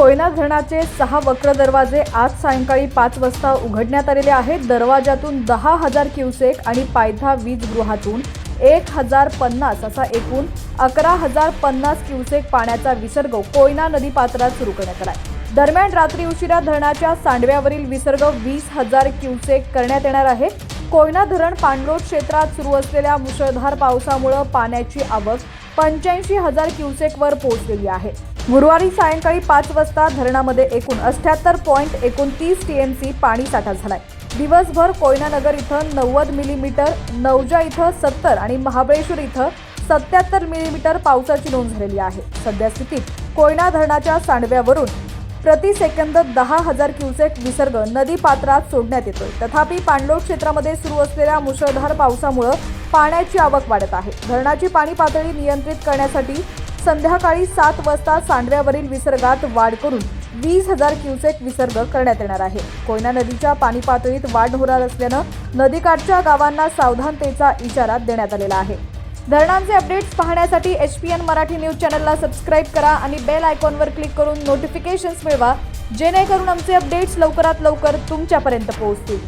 कोयना धरणाचे सहा वक्र दरवाजे आज सायंकाळी पाच वाजता उघडण्यात आलेले आहेत. दरवाजातून दहा हजार क्युसेक आणि पायथा वीजगृहातून एक हजार पन्नास असा एकूण अकरा हजार पन्नास क्युसेक पाण्याचा विसर्ग कोयना नदीपात्रात सुरू करण्यात आला दरम्यान रात्री उशिरा धरणाच्या सांडव्यावरील विसर्ग वीस हजार क्युसेक करण्यात येणार आहे. कोयना धरण पाणलोट क्षेत्रात सुरू असलेल्या मुसळधार पावसामुळं पाण्याची आवक पंच्याऐंशी हजार क्युसेकवर पोहोचलेली आहे. गुरुवारी सायंकाळी पाच वाजता धरणामध्ये एकूण अठ्याहत्तर पॉईंट एकोणतीस टीएमसी पाणी साठा झालाय. दिवसभर कोयनानगर इथं नव्वद मिलीमीटर नवजा इथं सत्तर आणि महाबळेश्वर इथं सत्याहत्तर मिलीमीटर पावसाची नोंद झालेली आहे. सध्या स्थितीत कोयना धरणाच्या सांडव्यावरून प्रति सेकंद दहा हजार क्युसेक विसर्ग नदी पात्रात सोडण्यात येतोय. तथापि पाणलोट क्षेत्रामध्ये सुरू असलेल्या मुसळधार पावसामुळं पाण्याची आवक वाढत आहे. धरणाची पाणी पातळी नियंत्रित करण्यासाठी संध्याकाळी सात वाजता सांडव्यावरील विसर्गात वाढ करून वीस हजार क्युसेक विसर्ग करण्यात येणार आहे. कोयना नदीच्या पाणी पातळीत वाढ होणार असल्यानं नदीकाठच्या गावांना सावधानतेचा इशारा देण्यात आलेला आहे. धरणांचे अपडेट्स पाहण्यासाठी H P N Marathi news चॅनलला सबस्क्राईब करा आणि बेल आयकॉनवर क्लिक करून नोटिफिकेशन्स मिळवा जेणेकरून आमचे अपडेट्स लवकरात लवकर तुमच्यापर्यंत पोहोचतील.